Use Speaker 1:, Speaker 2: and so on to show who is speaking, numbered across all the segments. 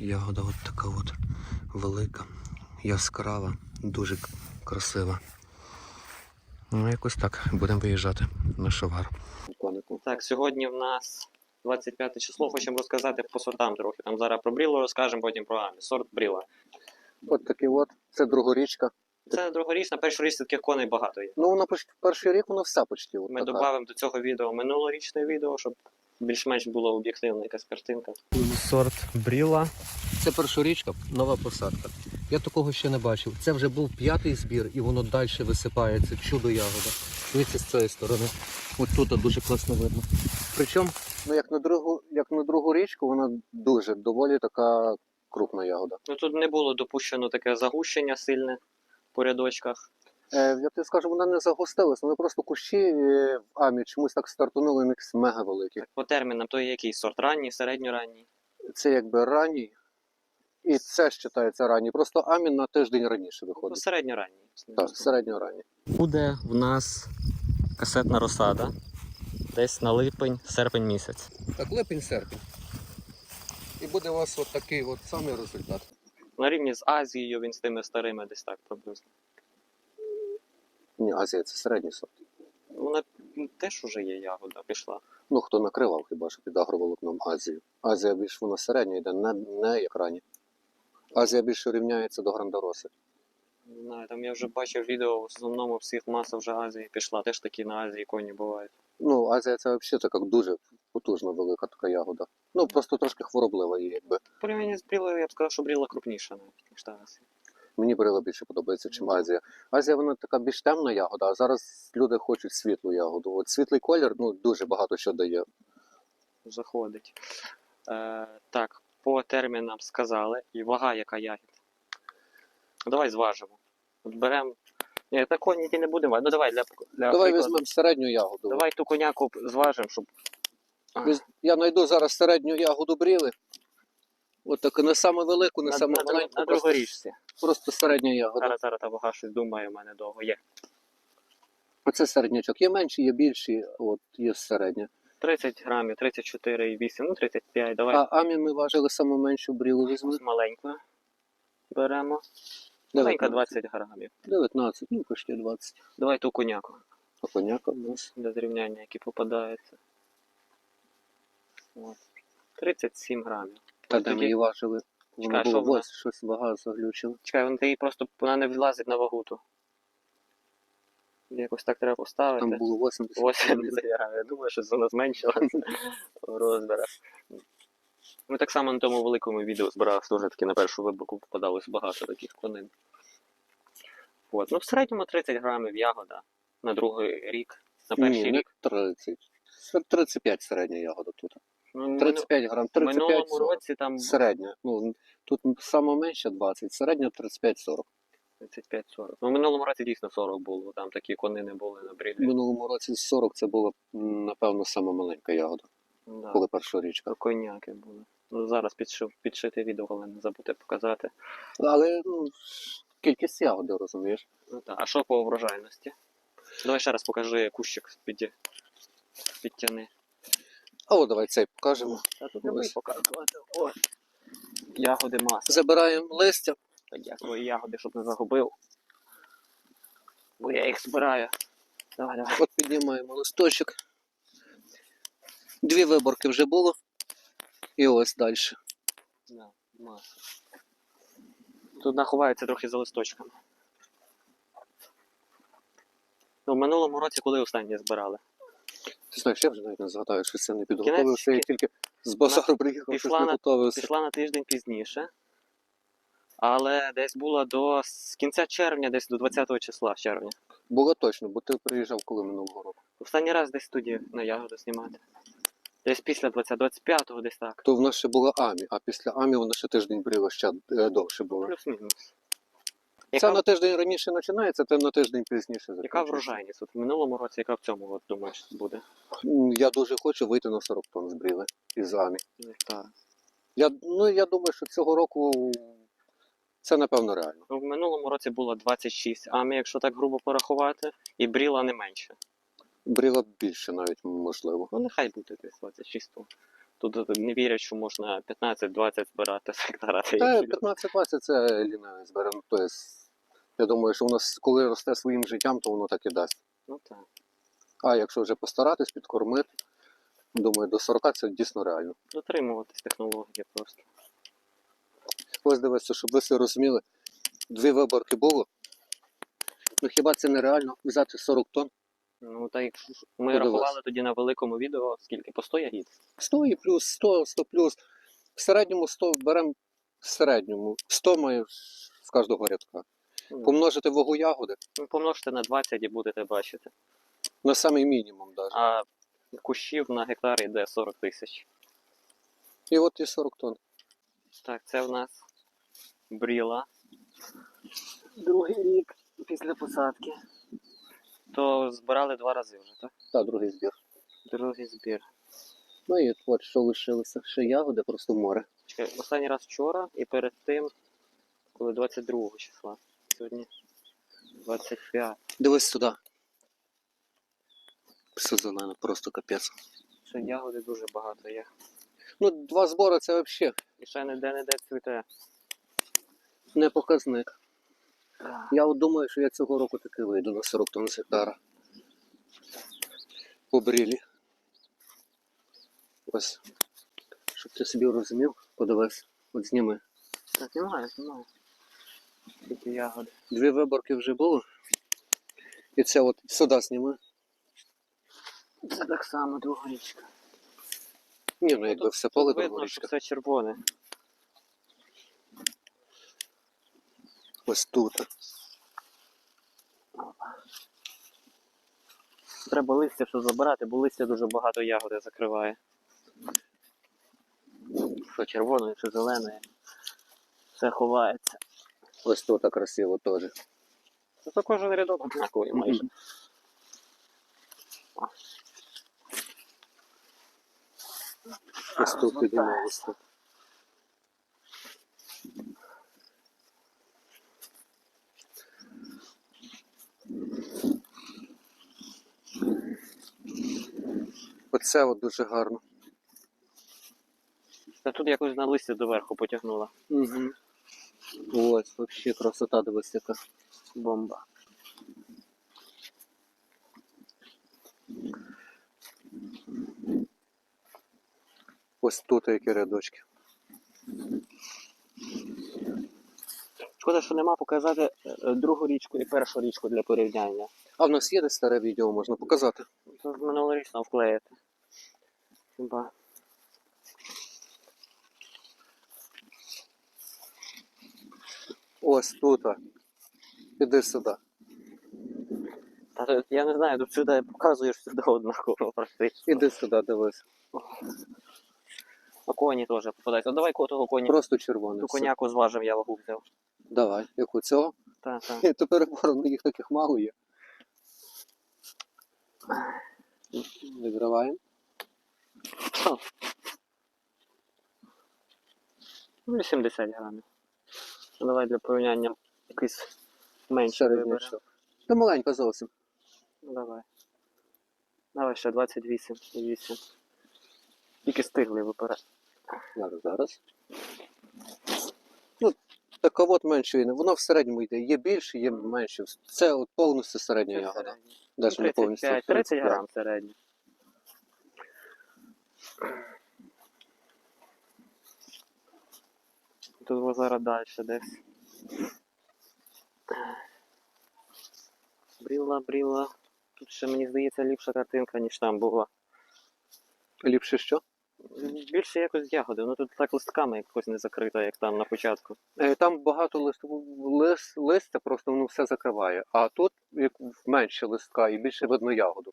Speaker 1: Ягода от така от велика, яскрава, дуже красива. Ну, якось так. Будемо виїжджати на шовар.
Speaker 2: Так, сьогодні в нас 25 число. Хочемо розказати по сортам трохи. Там зараз про брілу розкажемо, потім про амі. Сорт бріла.
Speaker 1: От такий от. Це другорічка.
Speaker 2: Це другорічна, першорічна таких коней багато є.
Speaker 1: Ну, поч- перший рік воно все почти. От
Speaker 2: Ми
Speaker 1: така.
Speaker 2: додамо до цього відео минулорічне відео, щоб більш-менш було об'єктивна якась картинка.
Speaker 3: Сорт бріла.
Speaker 1: Це першорічка, нова посадка. Я такого ще не бачив. Це вже був п'ятий збір, і воно далі висипається. Чудо ягода. Дивіться з цієї сторони. От тут дуже класно видно. Причому, ну як на другу, як на другу річку, вона дуже доволі така крупна ягода.
Speaker 2: Ну тут не було допущено таке загущення сильне по рядочках.
Speaker 1: Е, я тобі скажу, вона не загустилась, вони просто кущі е, в амі чомусь так стартанули, вони якісь мега великі.
Speaker 2: По термінам, то є який сорт ранній, середньоранній.
Speaker 1: Це якби ранній, і це вважається ранній. Просто амі на тиждень раніше
Speaker 2: Ну,
Speaker 1: виходить.
Speaker 2: середньоранній.
Speaker 1: Так, середньоранній.
Speaker 2: Буде в нас касетна розсада. Десь на липень, серпень місяць.
Speaker 1: Так, липень-серпень. І буде у вас от такий от самий результат.
Speaker 2: На рівні з Азією він з тими старими десь так приблизно.
Speaker 1: Ні, Азія це середній сорт.
Speaker 2: Вона теж уже є ягода, пішла.
Speaker 1: Ну, хто накривав хіба що під агроволокном Азію. Азія більш вона середня йде, не, не як рані. Азія більше рівняється до Грандароси.
Speaker 2: Не знаю, там я вже бачив відео, в основному всіх маса вже Азії пішла. Теж такі на Азії коні бувають.
Speaker 1: Ну, Азія це взагалі така дуже потужна велика така ягода. Ну, просто трошки хвороблива її, якби.
Speaker 2: В порівнянні з брілою, я б сказав, що бріла крупніша навіть, ніж та Азія.
Speaker 1: Мені брила більше подобається, ніж Азія. Азія вона така більш темна ягода, а зараз люди хочуть світлу ягоду. От світлий колір ну, дуже багато що дає.
Speaker 2: Заходить. Е, так, по термінам сказали. І вага, яка ягід. Давай зважимо. От беремо. Ні, та коні не будемо. Ну давай для, для
Speaker 1: Давай
Speaker 2: прикладу.
Speaker 1: візьмемо середню ягоду.
Speaker 2: Давай ту коняку зважимо, щоб.
Speaker 1: Віз- Я знайду зараз середню ягоду бріли. От так не саме велику, не
Speaker 2: на,
Speaker 1: саме
Speaker 2: на, на,
Speaker 1: маленьку,
Speaker 2: на
Speaker 1: просто,
Speaker 2: другорічці.
Speaker 1: Просто середня ягода.
Speaker 2: Зараз зараз та вага щось думає, у мене довго є.
Speaker 1: Оце середнячок. Є менші, є більші, от є середня.
Speaker 2: 30 грамів, 34,8, ну 35, давай
Speaker 1: А амі ми важили саме меншу брілу візьмемо.
Speaker 2: з маленькою беремо. Маленька 20 грамів.
Speaker 1: 19, ну почти 20.
Speaker 2: Давай ту коняку
Speaker 1: А коняка в нас.
Speaker 2: для зрівняння, які попадаються. От. 37 грамів.
Speaker 1: Та де ми її важили.
Speaker 2: Чекай,
Speaker 1: Воно
Speaker 2: що вона?
Speaker 1: ось щось вага заглючила.
Speaker 2: Чекай, вона її просто вона не влазить на вагу ту. Якось так треба поставити.
Speaker 1: Там було 80.
Speaker 2: 80 грамів. Я думаю, що вона зменшилась в розмірах. Ми так само на тому великому відео збиралися теж таки на першу виборку попадалось багато таких конин. От. Ну, в середньому 30 грамів ягода на другий рік, на перший
Speaker 1: Ні, не
Speaker 2: рік.
Speaker 1: 30. Це 35 середня ягода тут.
Speaker 2: Ну, мину-
Speaker 1: 35 грам,
Speaker 2: в
Speaker 1: 35
Speaker 2: минулому
Speaker 1: 40.
Speaker 2: році там
Speaker 1: Середня. Ну, тут саме менше 20, середня 35-40.
Speaker 2: 35-40. Ну, в минулому році дійсно 40 було, там такі конини були на
Speaker 1: В
Speaker 2: брілі.
Speaker 1: минулому році 40 це була, напевно, сама маленька ягода,
Speaker 2: Да.
Speaker 1: коли перша річка.
Speaker 2: Коняки були. Ну, зараз підшив, підшити відео, але не забути показати.
Speaker 1: Але ну, кількість ягоди, розумієш.
Speaker 2: Ну, так. А що по врожайності? Давай ще раз покажи кущик під... підтяни.
Speaker 1: А от давай цей покажемо.
Speaker 2: Та тут не
Speaker 1: Ось.
Speaker 2: показувати. О. Ягоди маса.
Speaker 1: Забираємо листя.
Speaker 2: Так я ягоди, щоб не загубив. Бо я їх збираю. Давай, давай.
Speaker 1: От піднімаємо листочок. Дві виборки вже було. І ось далі.
Speaker 2: Да, маса. Тут наховається трохи за листочками. Ну, в минулому році, коли останнє збирали?
Speaker 1: Ти знаєш, я вже навіть не згадаю, що це не підготовився. Я тільки з базару приїхав, щось не
Speaker 2: на-
Speaker 1: готовився.
Speaker 2: Пішла на тиждень пізніше. Але десь була до з кінця червня, десь до 20 числа червня.
Speaker 1: Було точно, бо ти приїжджав коли минулого року.
Speaker 2: Останній раз десь тоді на ягоду знімати. Десь після 20, 25-го, десь так.
Speaker 1: То в нас ще була Амі, а після Амі вона ще тиждень брила ще е, довше було.
Speaker 2: Плюс-мінус.
Speaker 1: Це на тиждень раніше починається, те на тиждень пізніше
Speaker 2: яка врожайність? От в минулому році, яка в цьому от, думаєш буде?
Speaker 1: Я дуже хочу вийти на 40 тонн з бріли із Амі.
Speaker 2: Так.
Speaker 1: Я, ну, я думаю, що цього року це напевно реально.
Speaker 2: В минулому році було 26 амі, якщо так грубо порахувати, і бріла не менше.
Speaker 1: Бріла більше навіть можливо.
Speaker 2: Ну, нехай буде десь 26 тонн. Тут не вірять, що можна 15-20 збирати з гектара. Та
Speaker 1: Та 15-20 це ліниве зберемо. Тобто, я думаю, що воно с- коли росте своїм життям, то воно так і дасть.
Speaker 2: Ну так.
Speaker 1: А якщо вже постаратись, підкормити, думаю, до 40 це дійсно реально.
Speaker 2: Дотримуватись технології просто.
Speaker 1: Ось дивіться, щоб ви все розуміли, дві виборки було. Ну хіба це нереально взяти 40 тонн?
Speaker 2: Ну так як ми
Speaker 1: Подивись.
Speaker 2: рахували тоді на великому відео, скільки по 100 ягід.
Speaker 1: 100 і плюс 100, 100 плюс. В середньому 100 беремо в середньому. 100 має з кожного рядка. Помножити вагу ягоди
Speaker 2: ну, помножте на 20 і будете бачити.
Speaker 1: на самий мінімум навіть.
Speaker 2: А кущів на гектар йде 40 тисяч.
Speaker 1: І от і 40 тонн.
Speaker 2: Так, це в нас бріла. Другий рік після посадки. То збирали два рази вже, так?
Speaker 1: Та другий збір.
Speaker 2: Другий збір.
Speaker 1: Ну і от що лишилося. Ще ягоди, просто море.
Speaker 2: Чекай, останній раз вчора і перед тим, коли 22 числа. Сьогодні 25.
Speaker 1: Дивись сюди. Все зелено, просто капець.
Speaker 2: Ще ягоди дуже багато є.
Speaker 1: Ну, два збори це взагалі
Speaker 2: І ще не де цвіте.
Speaker 1: не показник. Я от думаю, що я цього року таки вийду на 40 тонн з гектара. По брілі. Ось. Щоб ти собі розумів, подивись, от зніми.
Speaker 2: Так, немає, немає. Тільки ягоди.
Speaker 1: Дві виборки вже було. І це от сюди зніми.
Speaker 2: Це так само друга річка.
Speaker 1: Ні, ну якби все поле
Speaker 2: Видно, що все червоне.
Speaker 1: Ось тут.
Speaker 2: Треба листя, що забирати, бо листя дуже багато ягоди закриває. Що червоне, що зелене. Все ховається.
Speaker 1: Ось тут красиво теж.
Speaker 2: Це то кожен рядок однаковий майже.
Speaker 1: Ось тут піднімалося. Оце от дуже гарно.
Speaker 2: Та тут якось на листя доверху потягнула.
Speaker 1: Угу. Ось, взагалі красота дивись яка.
Speaker 2: Бомба.
Speaker 1: Ось тут які рядочки.
Speaker 2: Шкода, що нема показати е, другу річку і першу річку для порівняння.
Speaker 1: А в нас є десь старе відео, можна показати.
Speaker 2: Це минулорічно вклеїти. Хіба.
Speaker 1: Ось тут. Іди сюди.
Speaker 2: Та я не знаю, тут сюди показуєш сюди однаково практично.
Speaker 1: Іди сюди, дивись.
Speaker 2: А коні теж попадаються. Давай ко- того коні.
Speaker 1: Просто червоне.
Speaker 2: Ту
Speaker 1: все.
Speaker 2: коняку зважив, я вагу взяв.
Speaker 1: Давай, яку цього?
Speaker 2: Так, так.
Speaker 1: Хе, То переборно, їх таких мало є. Відриваємо.
Speaker 2: 80 грамів. Ну, давай для порівняння якийсь менше
Speaker 1: Середній
Speaker 2: виберемо.
Speaker 1: Та маленька зовсім.
Speaker 2: Ну, давай. Давай ще 28 і 8. Тільки стигли вибирати.
Speaker 1: Зараз, зараз. Ну, така от менше, воно в середньому йде. Є більше, є менше. Це от повністю середня
Speaker 2: Це
Speaker 1: ягода.
Speaker 2: середній.
Speaker 1: Навіть не повністю.
Speaker 2: 35, 30 грам середньо. Тут зараз далі десь. Бріла, бріла. Тут ще мені здається ліпша картинка, ніж там була.
Speaker 1: Ліпше що?
Speaker 2: Більше якось ягоди, ну тут так листками якось не закрита, як там на початку.
Speaker 1: Е, Там багато лист, лист, листя, просто воно все закриває. А тут як менше листка і більше видно ягоду.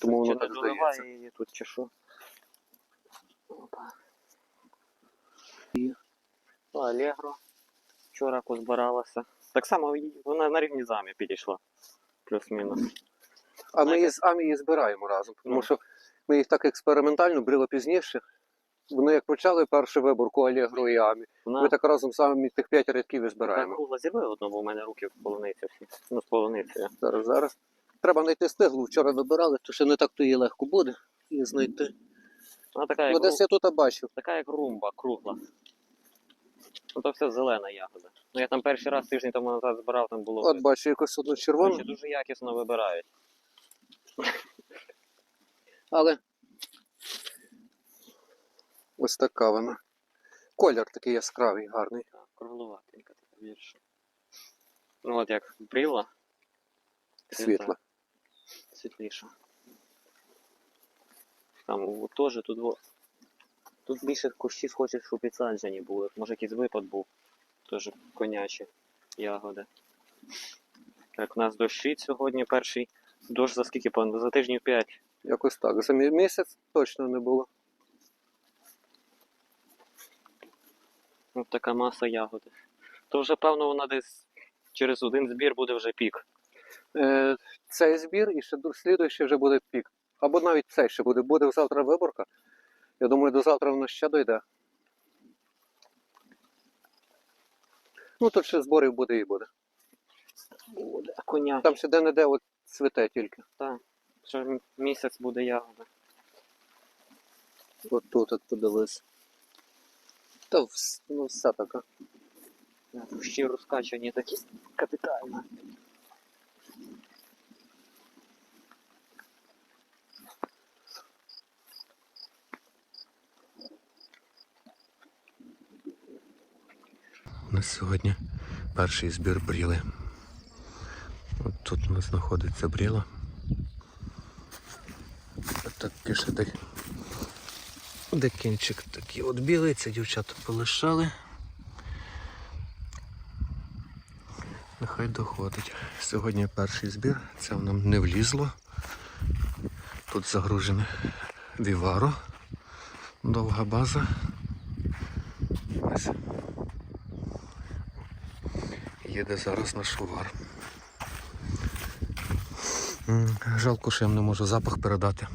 Speaker 1: Тому воно так здається.
Speaker 2: її тут чи що? Опа. О, Алегро. Вчора позбиралася. Так само вона на рівні замі підійшла. Плюс-мінус.
Speaker 1: А ми її, з- а ми її збираємо разом, тому
Speaker 2: Ну.
Speaker 1: що ми їх так експериментально брали пізніше. Вони як почали першу виборку Алегро і Амі,
Speaker 2: Вона
Speaker 1: ми так разом самі тих п'ять рядків і збираємо.
Speaker 2: кругла зіви одну, бо в мене руки в полуниці всі. Ну, з полуницею.
Speaker 1: Зараз, зараз. Треба знайти стиглу. Вчора вибирали, то ще не так то її легко буде її знайти.
Speaker 2: Вона така, як,
Speaker 1: Ну десь
Speaker 2: ру-
Speaker 1: я тут бачив.
Speaker 2: така як румба, кругла. Ну то все зелена ягода. Ну я там перший раз тиждень тому назад збирав, там було.
Speaker 1: От бачу якусь одну
Speaker 2: Коротше,
Speaker 1: червону,
Speaker 2: дуже якісно вибирають.
Speaker 1: але ось така вона. Колір такий яскравий, гарний.
Speaker 2: Так, круглуватенька така більше. Ну от як бріла.
Speaker 1: Світла.
Speaker 2: Світліша. Там теж тут во. Тут більше кущі схожі, що підсаджені були. Може якийсь випад був. Теж конячі ягоди. Так, у нас дощить сьогодні перший. Дощ за скільки, пан? За тижнів 5.
Speaker 1: Якось так. За місяць точно не було.
Speaker 2: Ось така маса ягоди. То вже, певно, вона десь через один збір буде вже пік.
Speaker 1: Е, цей збір і ще слідуючий вже буде пік. Або навіть цей ще буде. Буде завтра виборка. Я думаю, до завтра воно ще дойде. Ну тут ще зборів буде і буде.
Speaker 2: Буде. Коня.
Speaker 1: Там ще де-не-де от цвіте тільки.
Speaker 2: Ще м- місяць буде ягода.
Speaker 1: От тут от подивись. Та ну, все така.
Speaker 2: Кущі розкачані такі капітально.
Speaker 4: Нас сьогодні перший збір бріли. От тут у нас знаходиться бріла. Так пише де, де кінчик такий от білий, це дівчата полишали. Нехай доходить. Сьогодні перший збір, це нам не влізло. Тут загружене віваро, довга база. Ось їде зараз на шувар. Жалко, що я не можу запах передати.